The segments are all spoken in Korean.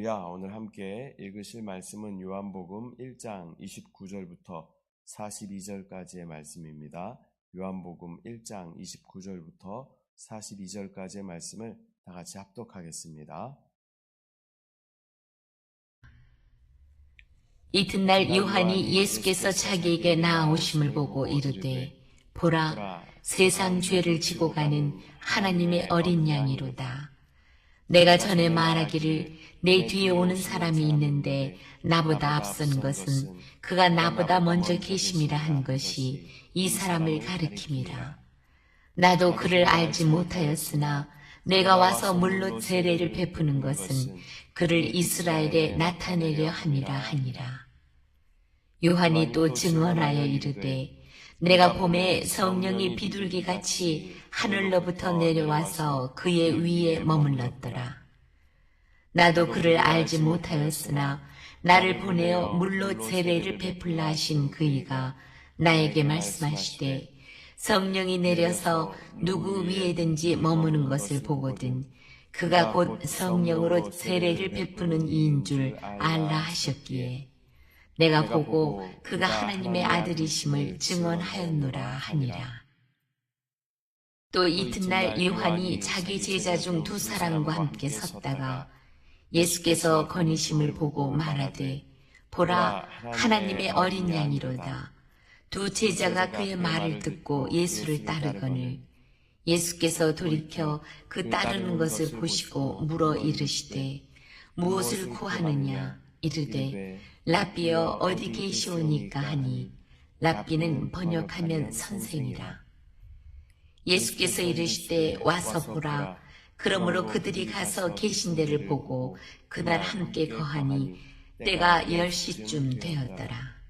할렐루야. 오늘 함께 읽으실 말씀은 요한복음 1장 29절부터 42절까지의 말씀입니다. 요한복음 1장 29절부터 42절까지의 말씀을 다 같이 합독하겠습니다. 이튿날 요한이 예수께서 자기에게 나아오심을 보고 이르되 보라 세상 죄를 지고 가는 하나님의 어린 양이로다. 내가 전에 말하기를 내 뒤에 오는 사람이 있는데 나보다 앞선 것은 그가 나보다 먼저 계심이라 한 것이 이 사람을 가리킴이라. 나도 그를 알지 못하였으나 내가 와서 물로 세례를 베푸는 것은 그를 이스라엘에 나타내려 함이라 하니라. 요한이 또 증언하여 이르되 내가 봄에 성령이 비둘기같이 하늘로부터 내려와서 그의 위에 머물렀더라. 나도 그를 알지 못하였으나 나를 보내어 물로 세례를 베풀라 하신 그이가 나에게 말씀하시되 성령이 내려서 누구 위에든지 머무는 것을 보거든 그가 곧 성령으로 세례를 베푸는 이인 줄 알라 하셨기에 내가 보고 그가 하나님의 아들이심을 증언하였노라 하니라. 또 이튿날 요한이 자기 제자 중 두 사람과 함께 섰다가 예수께서 건의심을 보고 말하되 보라 하나님의 어린 양이로다. 두 제자가 그의 말을 듣고 예수를 따르거늘. 예수께서 돌이켜 그 따르는 것을 보시고 물어 이르시되 무엇을 구하느냐 이르되 랍비여 어디 계시오니까 하니 랍비는 번역하면 선생이라. 예수께서 이르시되 와서 보라. 그러므로 그들이 가서 계신 데를 보고 그날 함께 거하니 때가 열 시쯤 되었더라.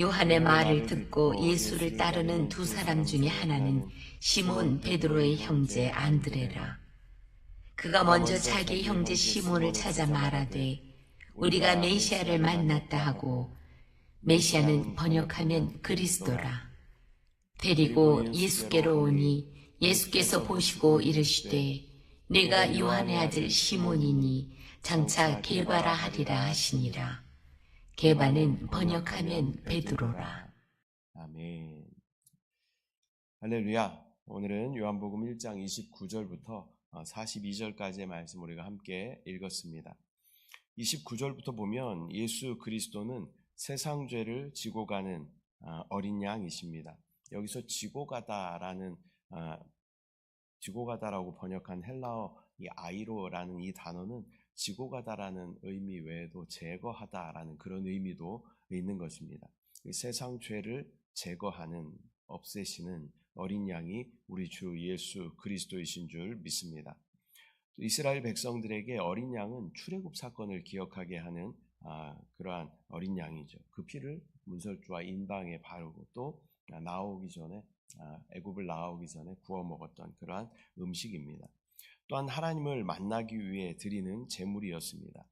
요한의 말을 듣고 예수를 따르는 두 사람 중에 하나는 시몬 베드로의 형제 안드레라. 그가 먼저 자기 형제 시몬을 찾아 말하되 우리가 메시아를 만났다 하고 메시아는 번역하면 그리스도라. 데리고 예수께로 오니 예수께서 보시고 이르시되 내가 요한의 아들 시몬이니 장차 개바라 하리라 하시니라. 개바는 번역하면 베드로라. 아멘. 할렐루야. 오늘은 요한복음 1장 29절부터 42절까지의 말씀 우리가 함께 읽었습니다. 29절부터 보면 예수 그리스도는 세상 죄를 지고 가는 어린 양이십니다. 여기서 지고 가다라는 지고 가다라고 번역한 헬라어 이 아이로라는 이 단어는 지고 가다라는 의미 외에도 제거하다라는 그런 의미도 있는 것입니다. 세상 죄를 제거하는 없애시는 어린 양이 우리 주 예수 그리스도이신 줄 믿습니다. 이스라엘 백성들에게 어린 양은 출애굽 사건을 기억하게 하는 아, 그러한 어린 양이죠. 그 피를 문설주와 인방에 바르고 또 나오기 전에 아, 애굽을 나오기 전에 구워 먹었던 그러한 음식입니다. 또한 하나님을 만나기 위해 드리는 제물이었습니다.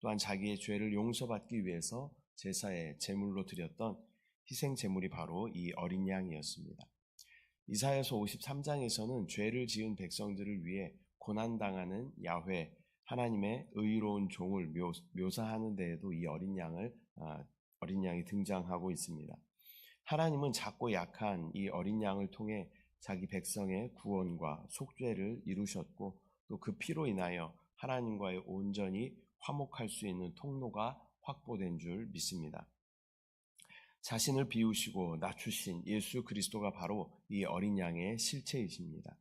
또한 자기의 죄를 용서받기 위해서 제사의 제물로 드렸던 희생 제물이 바로 이 어린 양이었습니다. 이사야서 53장에서는 죄를 지은 백성들을 위해 고난 당하는 야훼 하나님의 의로운 종을 묘사하는 데에도 이 어린 양을 아, 어린 양이 등장하고 있습니다. 하나님은 작고 약한 이 어린 양을 통해 자기 백성의 구원과 속죄를 이루셨고 또 그 피로 인하여 하나님과의 온전히 화목할 수 있는 통로가 확보된 줄 믿습니다. 자신을 비우시고 낮추신 예수 그리스도가 바로 이 어린 양의 실체이십니다.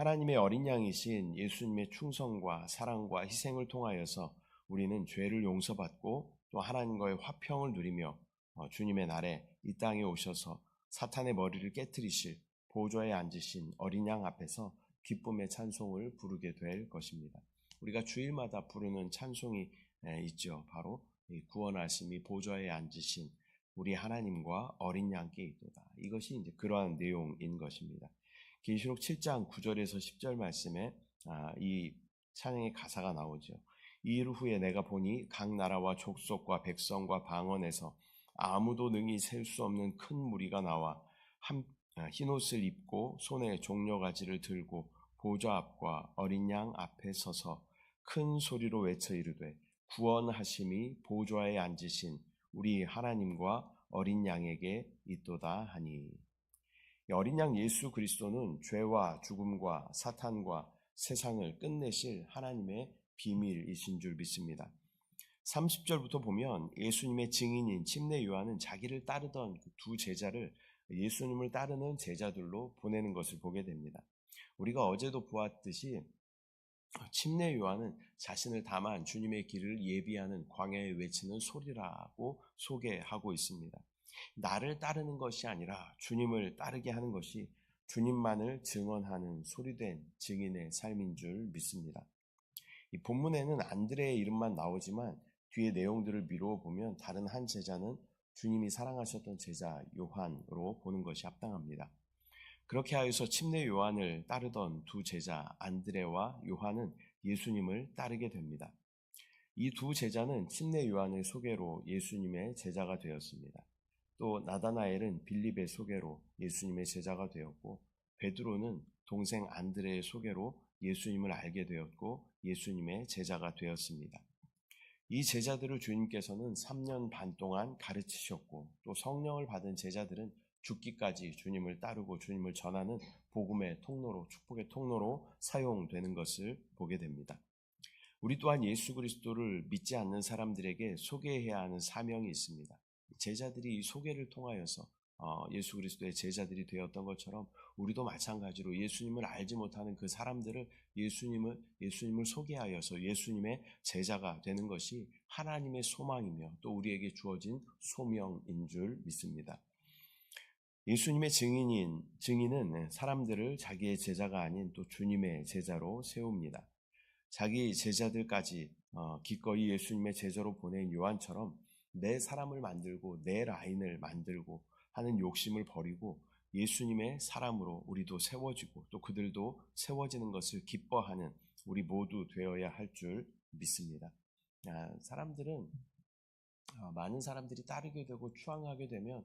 하나님의 어린 양이신 예수님의 충성과 사랑과 희생을 통하여서 우리는 죄를 용서받고 또 하나님과의 화평을 누리며 어, 주님의 날에 이 땅에 오셔서 사탄의 머리를 깨뜨리실 보좌에 앉으신 어린 양 앞에서 기쁨의 찬송을 부르게 될 것입니다. 우리가 주일마다 부르는 찬송이 있죠. 바로 구원하심이 보좌에 앉으신 우리 하나님과 어린 양께 있도다. 이것이 이제 그러한 내용인 것입니다. 계시록 7장 9절에서 10절 말씀에 아, 이 찬양의 가사가 나오죠. 이일 후에 내가 보니 각 나라와 족속과 백성과 방언에서 아무도 능히 셀 수 없는 큰 무리가 나와 한 아, 흰옷을 입고 손에 종려가지를 들고 보좌 앞과 어린 양 앞에 서서 큰 소리로 외쳐 이르되 구원하심이 보좌에 앉으신 우리 하나님과 어린 양에게 있도다 하니 이 어린 양 예수 그리스도는 죄와 죽음과 사탄과 세상을 끝내실 하나님의 비밀이신 줄 믿습니다. 30절부터 보면 예수님의 증인인 침례 요한은 자기를 따르던 그두 제자를 예수님을 따르는 제자들로 보내는 것을 보게 됩니다. 우리가 어제도 보았듯이 침례 요한은 자신을 다만 주님의 길을 예비하는 광야에 외치는 소리라고 소개하고 있습니다. 나를 따르는 것이 아니라 주님을 따르게 하는 것이 주님만을 증언하는 소리된 증인의 삶인 줄 믿습니다. 이 본문에는 안드레의 이름만 나오지만 뒤에 내용들을 미루어 보면 다른 한 제자는 주님이 사랑하셨던 제자 요한으로 보는 것이 합당합니다. 그렇게 하여서 침례 요한을 따르던 두 제자 안드레와 요한은 예수님을 따르게 됩니다. 이 두 제자는 침례 요한의 소개로 예수님의 제자가 되었습니다. 또 나다나엘은 빌립의 소개로 예수님의 제자가 되었고 베드로는 동생 안드레의 소개로 예수님을 알게 되었고 예수님의 제자가 되었습니다. 이 제자들을 주님께서는 3년 반 동안 가르치셨고 또 성령을 받은 제자들은 죽기까지 주님을 따르고 주님을 전하는 복음의 통로로 축복의 통로로 사용되는 것을 보게 됩니다. 우리 또한 예수 그리스도를 믿지 않는 사람들에게 소개해야 하는 사명이 있습니다. 제자들이 이 소개를 통하여서 어, 예수 그리스도의 제자들이 되었던 것처럼 우리도 마찬가지로 예수님을 알지 못하는 그 사람들을 예수님을 예수님을 소개하여서 예수님의 제자가 되는 것이 하나님의 소망이며 또 우리에게 주어진 소명인 줄 믿습니다. 예수님의 증인인 증인은 사람들을 자기의 제자가 아닌 또 주님의 제자로 세웁니다. 자기 제자들까지 어, 기꺼이 예수님의 제자로 보낸 요한처럼 내 사람을 만들고 내 라인을 만들고 하는 욕심을 버리고 예수님의 사람으로 우리도 세워지고 또 그들도 세워지는 것을 기뻐하는 우리 모두 되어야 할 줄 믿습니다. 아, 사람들은 아, 많은 사람들이 따르게 되고 추앙하게 되면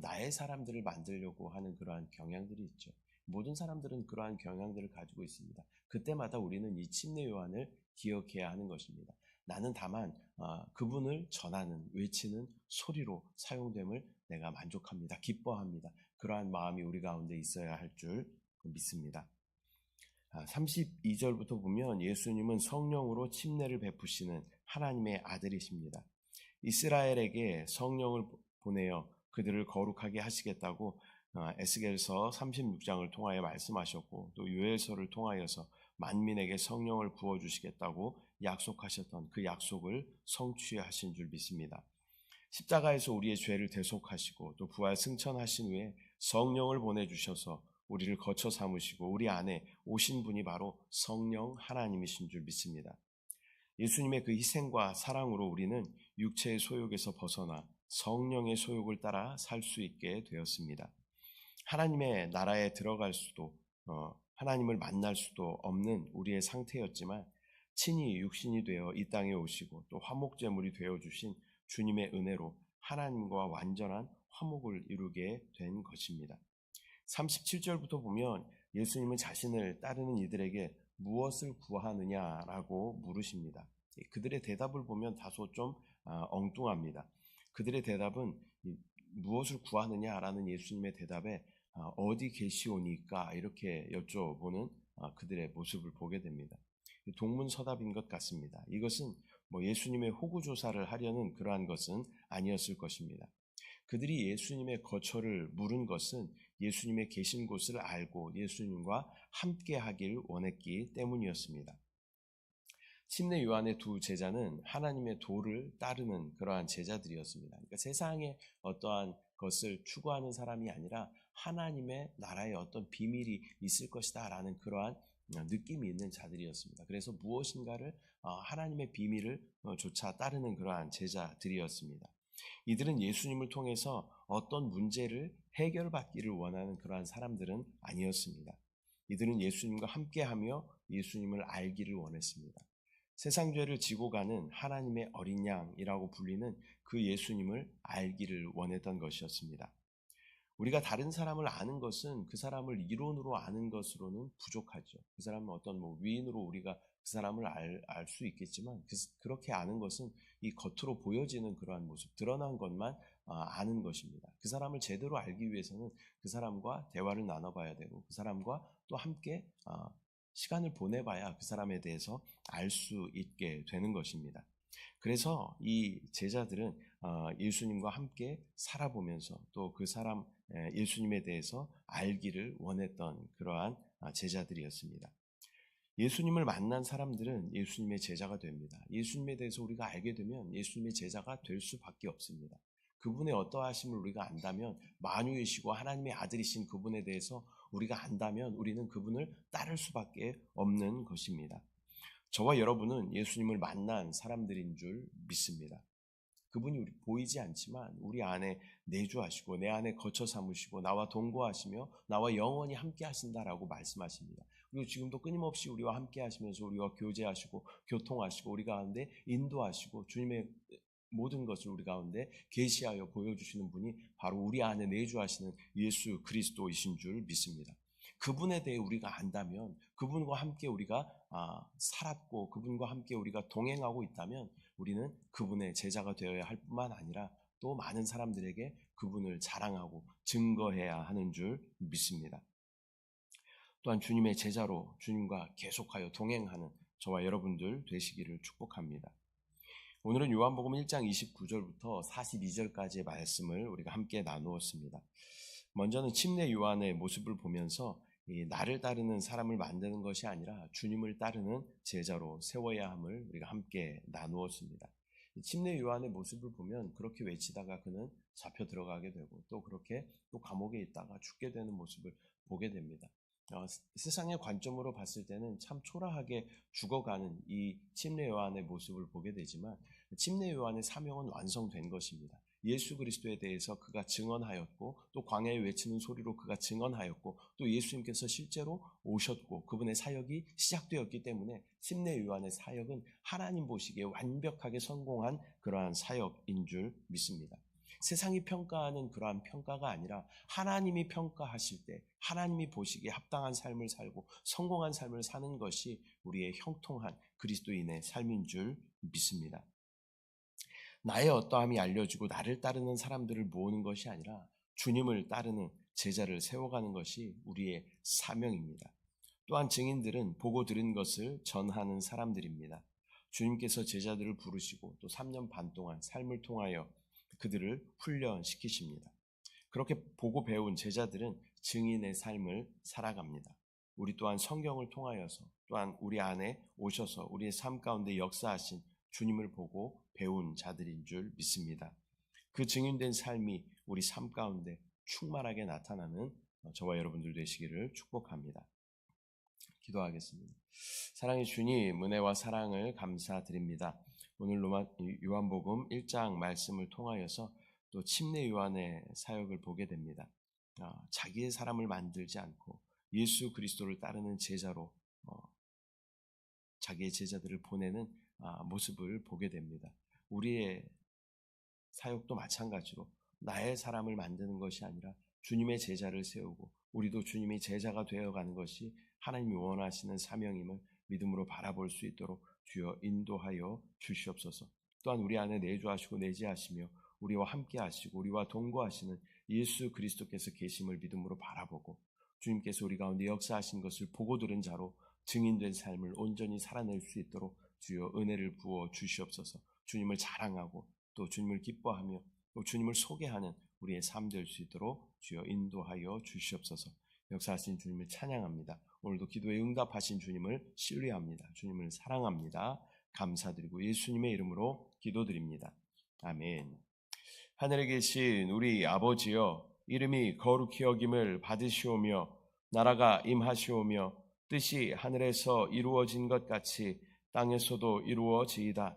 나의 사람들을 만들려고 하는 그러한 경향들이 있죠. 모든 사람들은 그러한 경향들을 가지고 있습니다. 그때마다 우리는 이 침례 요한을 기억해야 하는 것입니다. 나는 다만 아, 그분을 전하는 외치는 소리로 사용됨을 내가 만족합니다. 기뻐합니다. 그러한 마음이 우리 가운데 있어야 할 줄 믿습니다. 32절부터 보면 예수님은 성령으로 침례를 베푸시는 하나님의 아들이십니다. 이스라엘에게 성령을 보내어 그들을 거룩하게 하시겠다고 어, 에스겔서 36장을 통하여 말씀하셨고 또 요엘서를 통하여서 만민에게 성령을 부어 주시겠다고 약속하셨던 그 약속을 성취하신 줄 믿습니다. 십자가에서 우리의 죄를 대속하시고 또 부활 승천하신 후에 성령을 보내 주셔서 우리를 거쳐 삼으시고 우리 안에 오신 분이 바로 성령 하나님이신 줄 믿습니다. 예수님의 그 희생과 사랑으로 우리는 육체의 소욕에서 벗어나 성령의 소욕을 따라 살 수 있게 되었습니다. 하나님의 나라에 들어갈 수도 어, 하나님을 만날 수도 없는 우리의 상태였지만 친히 육신이 되어 이 땅에 오시고 또 화목제물이 되어 주신 주님의 은혜로 하나님과 완전한 화목을 이루게 된 것입니다. 37절부터 보면 예수님은 자신을 따르는 이들에게 무엇을 구하느냐라고 물으십니다. 그들의 대답을 보면 다소 좀 아, 엉뚱합니다. 그들의 대답은 무엇을 구하느냐라는 예수님의 대답에 아, 어디 계시오니까 이렇게 여쭤보는 아, 그들의 모습을 보게 됩니다. 동문서답인 것 같습니다. 이것은 뭐 예수님의 호구 조사를 하려는 그러한 것은 아니었을 것입니다. 그들이 예수님의 거처를 물은 것은 예수님의 계신 곳을 알고 예수님과 함께 하길 원했기 때문이었습니다. 침례 요한의 두 제자는 하나님의 도를 따르는 그러한 제자들이었습니다. 그러니까 세상에 어떠한 것을 추구하는 사람이 아니라 하나님의 나라에 어떤 비밀이 있을 것이다라는 그러한 느낌이 있는 자들이었습니다. 그래서 무엇인가를 하나님의 비밀을 조차 따르는 그러한 제자들이었습니다. 이들은 예수님을 통해서 어떤 문제를 해결받기를 원하는 그러한 사람들은 아니었습니다. 이들은 예수님과 함께하며 예수님을 알기를 원했습니다. 세상 죄를 지고 가는 하나님의 어린 양이라고 불리는 그 예수님을 알기를 원했던 것이었습니다. 우리가 다른 사람을 아는 것은 그 사람을 이론으로 아는 것으로는 부족하죠. 그 사람은 어떤 뭐 위인으로 우리가 그 사람을 알 수 있겠지만 그, 렇게 아는 것은 이 겉으로 보여지는 그러한 모습, 드러난 것만 아, 아는 것입니다. 그 사람을 제대로 알기 위해서는 그 사람과 대화를 나눠봐야 되고 그 사람과 또 함께 아, 시간을 보내봐야 그 사람에 대해서 알 수 있게 되는 것입니다. 그래서 이 제자들은 어, 예수님과 함께 살아보면서 또 그 사람 예수님에 대해서 알기를 원했던 그러한 아, 제자들이었습니다. 예수님을 만난 사람들은 예수님의 제자가 됩니다. 예수님에 대해서 우리가 알게 되면 예수님의 제자가 될 수밖에 없습니다. 그분의 어떠하심을 우리가 안다면 만유이시고 하나님의 아들이신 그분에 대해서 우리가 안다면 우리는 그분을 따를 수밖에 없는 것입니다. 저와 여러분은 예수님을 만난 사람들인 줄 믿습니다. 그분이 우리 보이지 않지만 우리 안에 내주하시고 내 안에 거처 삼으시고 나와 동거하시며 나와 영원히 함께 하신다라고 말씀하십니다. 그리고 지금도 끊임없이 우리와 함께 하시면서 우리와 교제하시고 교통하시고 우리 가운데 인도하시고 주님의 모든 것을 우리 가운데 계시하여 보여주시는 분이 바로 우리 안에 내주하시는 예수 그리스도이신 줄 믿습니다. 그분에 대해 우리가 안다면 그분과 함께 우리가 아, 살았고 그분과 함께 우리가 동행하고 있다면 우리는 그분의 제자가 되어야 할 뿐만 아니라 또 많은 사람들에게 그분을 자랑하고 증거해야 하는 줄 믿습니다. 또한 주님의 제자로 주님과 계속하여 동행하는 저와 여러분들 되시기를 축복합니다. 오늘은 요한복음 1장 29절부터 42절까지의 말씀을 우리가 함께 나누었습니다. 먼저는 침례 요한의 모습을 보면서 나를 따르는 사람을 만드는 것이 아니라 주님을 따르는 제자로 세워야 함을 우리가 함께 나누었습니다. 침례 요한의 모습을 보면 그렇게 외치다가 그는 잡혀 들어가게 되고 또 그렇게 또 감옥에 있다가 죽게 되는 모습을 보게 됩니다. 어, 세상의 관점으로 봤을 때는 참 초라하게 죽어가는 이 침례 요한의 모습을 보게 되지만 침례 요한의 사명은 완성된 것입니다. 예수 그리스도에 대해서 그가 증언하였고 또 광야에 외치는 소리로 그가 증언하였고 또 예수님께서 실제로 오셨고 그분의 사역이 시작되었기 때문에 침례 요한의 사역은 하나님 보시기에 완벽하게 성공한 그러한 사역인 줄 믿습니다. 세상이 평가하는 그러한 평가가 아니라 하나님이 평가하실 때 하나님이 보시기에 합당한 삶을 살고 성공한 삶을 사는 것이 우리의 형통한 그리스도인의 삶인 줄 믿습니다. 나의 어떠함이 알려지고 나를 따르는 사람들을 모으는 것이 아니라 주님을 따르는 제자를 세워가는 것이 우리의 사명입니다. 또한 증인들은 보고 들은 것을 전하는 사람들입니다. 주님께서 제자들을 부르시고 또 3년 반 동안 삶을 통하여 그들을 훈련시키십니다. 그렇게 보고 배운 제자들은 증인의 삶을 살아갑니다. 우리 또한 성경을 통하여서 또한 우리 안에 오셔서 우리의 삶 가운데 역사하신 주님을 보고 배운 자들인 줄 믿습니다. 그 증인된 삶이 우리 삶 가운데 충만하게 나타나는 저와 여러분들 되시기를 축복합니다. 기도하겠습니다. 사랑의 주님, 은혜와 사랑을 감사드립니다. 오늘 요한복음 1장 말씀을 통하여서 또 침례 요한의 사역을 보게 됩니다. 아, 자기의 사람을 만들지 않고 예수 그리스도를 따르는 제자로 어, 자기의 제자들을 보내는 아, 모습을 보게 됩니다. 우리의 사역도 마찬가지로 나의 사람을 만드는 것이 아니라 주님의 제자를 세우고 우리도 주님의 제자가 되어가는 것이 하나님이 원하시는 사명임을 믿음으로 바라볼 수 있도록 주여 인도하여 주시옵소서. 또한 우리 안에 내주하시고 내지하시며 우리와 함께 하시고 우리와 동거하시는 예수 그리스도께서 계심을 믿음으로 바라보고 주님께서 우리 가운데 역사하신 것을 보고 들은 자로 증인된 삶을 온전히 살아낼 수 있도록 주여 은혜를 부어 주시옵소서. 주님을 자랑하고 또 주님을 기뻐하며 또 주님을 소개하는 우리의 삶 될 수 있도록 주여 인도하여 주시옵소서. 역사하신 주님을 찬양합니다. 오늘도 기도에 응답하신 주님을 신뢰합니다. 주님을 사랑합니다. 감사드리고 예수님의 이름으로 기도드립니다. 아멘. 하늘에 계신 우리 아버지여 이름이 거룩히 여김을 받으시오며 나라가 임하시오며 뜻이 하늘에서 이루어진 것 같이 땅에서도 이루어지이다.